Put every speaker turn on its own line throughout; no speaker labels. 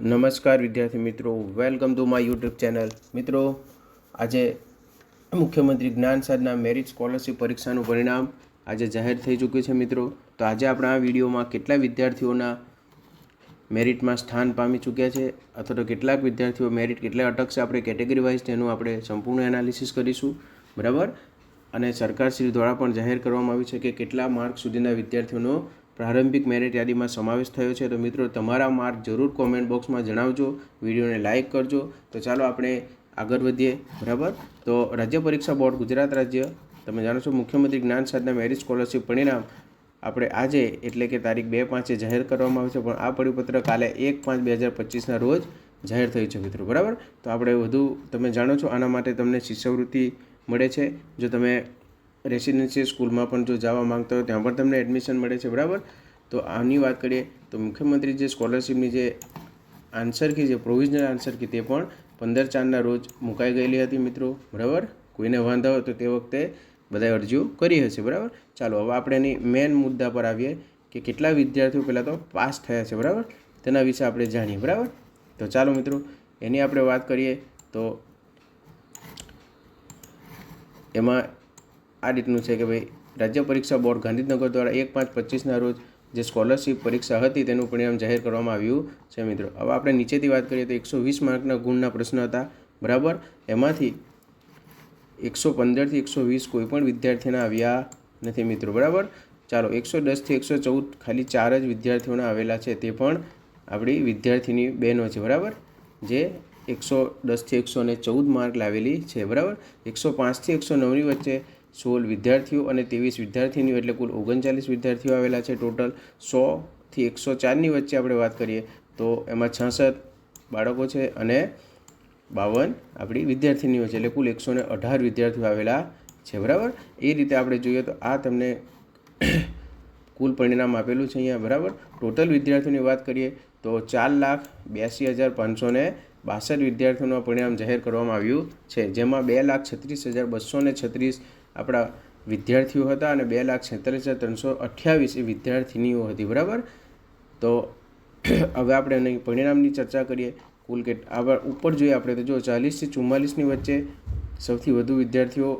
નમસ્કાર વિદ્યાર્થી મિત્રો. Welcome to my YouTube channel મિત્રો, આજે મુખ્યમંત્રી જ્ઞાન સાધના મેરિટ સ્કોલરશિપ પરીક્ષાનું પરિણામ આજે જાહેર થઈ ચૂક્યું છે મિત્રો. તો આજે આપણે આ વિડીયોમાં કેટલા વિદ્યાર્થીઓના મેરિટમાં સ્થાન પામી ચૂક્યા છે, અથવા તો કેટલાક વિદ્યાર્થીઓ મેરિટ કેટલા અટકશે આપણે કેટેગરી વાઇઝ તેનું આપણે સંપૂર્ણ એનાલિસિસ કરીશું. બરાબર? અને સરકારશ્રી દ્વારા પણ જાહેર કરવામાં આવ્યું છે કે કેટલા માર્ક સુધીના વિદ્યાર્થીઓનો પ્રારંભિક મેરિટ યાદીમાં સમાવેશ થયો છે. તો મિત્રો, તમારા માર્ક જરૂર કોમેન્ટ બોક્સમાં જણાવજો. વિડીયોને લાઇક કરજો. તો ચાલો આપણે આગળ વધીએ. બરાબર? તો રાજ્ય પરીક્ષા બોર્ડ, ગુજરાત રાજ્ય. તમે જાણો છો, મુખ્યમંત્રી જ્ઞાન સાધના મેરિટ સ્કોલરશિપ પરિણામ આપણે આજે, એટલે કે તારીખ બે પાંચે જાહેર કરવામાં આવ્યું છે. પણ આ પરિપત્ર કાલે એક પાંચ બે હજાર પચીસના રોજ જાહેર થયું છે મિત્રો. બરાબર? તો આપણે વધુ, તમે જાણો છો, આના માટે તમને શિષ્યવૃત્તિ મળે છે. જો તમે રેસિડેન્શિયલ સ્કૂલમાં પણ જો જવા માંગતા હોય ત્યાં પણ તમને એડમિશન મળે છે, બરાબર? તો આની વાત કરીએ તો મુખ્યમંત્રી જે સ્કોલરશિપની જે આન્સર કી, જે પ્રોવિઝનલ આન્સર કી, તે પણ પંદર ચારના રોજ મુકાઈ ગયેલી હતી મિત્રો, બરાબર? કોઈને વાંધા હોય તો તે વખતે બધાએ અરજીઓ કરી હશે, બરાબર? ચાલો, હવે આપણે એની મેઇન મુદ્દા પર આવીએ કે કેટલા વિદ્યાર્થીઓ પહેલાં તો પાસ થયા છે, બરાબર? તેના વિશે આપણે જાણીએ, બરાબર? તો ચાલો મિત્રો, એની આપણે વાત કરીએ તો એમાં આ રીતનું છે કે ભાઈ, રાજ્ય પરીક્ષા બોર્ડ ગાંધીનગર દ્વારા એક પાંચ પચીસના રોજ જે સ્કોલરશિપ પરીક્ષા હતી તેનું પરિણામ જાહેર કરવામાં આવ્યું છે મિત્રો. હવે આપણે નીચેથી વાત કરીએ તો એકસો વીસ માર્કના ગુણના પ્રશ્ન હતા. બરાબર? એમાંથી એકસો પંદરથી એકસો વીસ કોઈ પણ વિદ્યાર્થીના આવ્યા નથી મિત્રો. બરાબર? ચાલો, એકસો દસથી એકસો ચૌદ ખાલી ચાર જ વિદ્યાર્થીઓના આવેલા છે તે પણ આપણી વિદ્યાર્થીની બહેનો છે. બરાબર? જે એકસો દસથી એકસો ને ચૌદ માર્ક લાવેલી છે. બરાબર? એકસો પાંચથી એકસો નવની વચ્ચે સોળ વિદ્યાર્થીઓ અને ત્રેવીસ વિદ્યાર્થીનીઓ, એટલે કુલ ઓગણચાલીસ વિદ્યાર્થીઓ આવેલા છે ટોટલ. સોથી એકસો ચારની વચ્ચે આપણે વાત કરીએ તો એમાં છાસઠ બાળકો છે અને બાવન આપણી વિદ્યાર્થીનીઓ છે, એટલે કુલ એકસો ને અઢાર વિદ્યાર્થીઓ આવેલા છે, બરાબર? એ રીતે આપણે જોઈએ તો આ તમને કુલ પરિણામ આપેલું છે અહીંયા, બરાબર? ટોટલ વિદ્યાર્થીઓની વાત કરીએ તો ચાર લાખ બ્યાસી હજાર પાંચસો ને બાસઠ વિદ્યાર્થીઓનું પરિણામ જાહેર કરવામાં આવ્યું છે, જેમાં બે લાખ છત્રીસ હજાર બસો છત્રીસ આપણા વિદ્યાર્થીઓ હતા અને બે લાખ છેતાલીસ હજાર ત્રણસો અઠ્યાવીસ એ વિદ્યાર્થીનીઓ હતી, બરાબર? તો હવે આપણે એની પરિણામની ચર્ચા કરીએ. કુલ કે આવા ઉપર જોઈએ આપણે તો જો ચાલીસથી ચુમ્માલીસની વચ્ચે સૌથી વધુ વિદ્યાર્થીઓ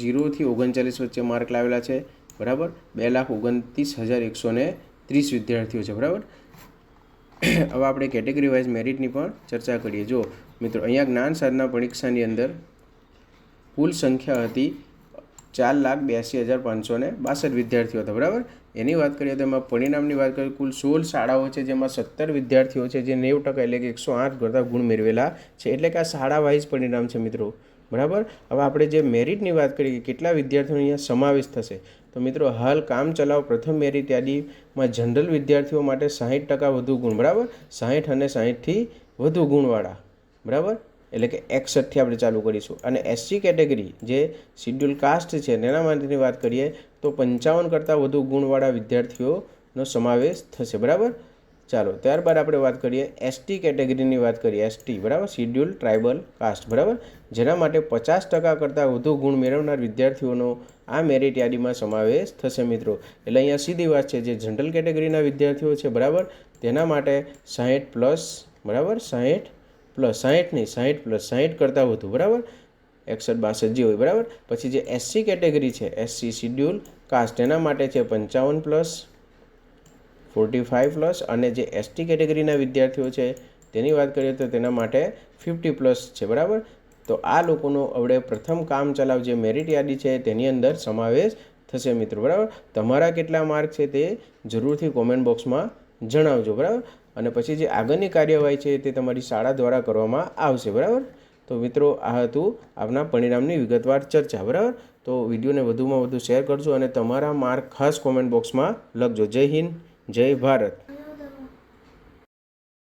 જીરોથી ઓગણચાલીસ વચ્ચે માર્ક લાવેલા છે, બરાબર? બે લાખ ઓગણત્રીસ હજાર એકસો ને ત્રીસ વિદ્યાર્થીઓ છે, બરાબર? હવે આપણે કેટેગરી વાઇઝ મેરિટની પણ ચર્ચા કરીએ. જો મિત્રો, અહીંયા જ્ઞાન સાધના પરીક્ષાની અંદર કુલ સંખ્યા હતી ચાર લાખ બ્યાસી હજાર પાંચસો ને બાસઠ વિદ્યાર્થીઓ હતા, બરાબર? એની વાત કરીએ તો એમાં પરિણામની વાત કરીએ, કુલ સોળ શાળાઓ છે જેમાં સત્તર વિદ્યાર્થીઓ છે જે નેવું ટકા એટલે કે એકસો આઠ કરતાં ગુણ મેળવેલા છે, એટલે કે આ શાળા વાઇઝ પરિણામ છે મિત્રો, બરાબર? હવે આપણે જે મેરિટની વાત કરીએ કે કેટલા વિદ્યાર્થીઓનો અહીંયા સમાવેશ થશે, તો મિત્રો હાલ કામ ચલાવ પ્રથમ મેરિટ યાદીમાં જનરલ વિદ્યાર્થીઓ માટે સાહીઠ ટકા વધુ ગુણ, બરાબર? સાહીઠ અને સાહીઠથી વધુ ગુણવાળા, બરાબર? એટલે કે એકસઠથી આપણે ચાલુ કરીશું. અને એસસી કેટેગરી જે શિડ્યુલ કાસ્ટ છે તેના માટેની વાત કરીએ તો પંચાવન કરતાં વધુ ગુણવાળા વિદ્યાર્થીઓનો સમાવેશ થશે, બરાબર? ચાલો, ત્યારબાદ આપણે વાત કરીએ એસટી કેટેગરીની વાત કરીએ. એસટી બરાબર? શિડ્યુલ ટ્રાઇબલ કાસ્ટ બરાબર? જેના માટે પચાસ ટકા કરતાં વધુ ગુણ મેળવનાર વિદ્યાર્થીઓનો આ મેરિટ યાદીમાં સમાવેશ થશે, મિત્રો. એટલે અહીંયા સીધી વાત છે, જે જનરલ કેટેગરીના વિદ્યાર્થીઓ છે, બરાબર? તેના માટે સાહીઠ પ્લસ બરાબર? સાહીઠ પ્લસ સાહીઠ નહીં સાહીઠ પ્લસ સાહીઠ કરતાં વધુ, બરાબર? એકસઠ, બાસઠ જે હોય, બરાબર? પછી જે એસસી કેટેગરી છે એસસી શિડ્યુલ કાસ્ટ એના માટે છે પંચાવન પ્લસ ફોર્ટી ફાઇવ પ્લસ અને જે એસટી કેટેગરીના વિદ્યાર્થીઓ છે, તેની વાત કરીએ તો તેના માટે ફિફ્ટી પ્લસ છે, બરાબર? તો આ લોકોનો હવે પ્રથમ કામ ચલાવ, જે મેરિટ યાદી છે, તેની અંદર સમાવેશ થશે, મિત્રો, બરાબર? તમારા કેટલા માર્ક છે તે જરૂરથી કોમેન્ટ બોક્સમાં જણાવજો, બરાબર? અને પછી જે આગળની કાર્યવાહી છે તે તમારી શાળા દ્વારા કરવામાં આવશે, બરાબર? તો મિત્રો, આ હતું આપના પરિણામની વિગતવાર ચર્ચા, બરાબર? તો વિડીયોને વધુમાં વધુ શેર કરજો અને તમારા માર્ક ખાસ કોમેન્ટ બોક્સમાં લખજો. જય હિન્દ, જય ભારત.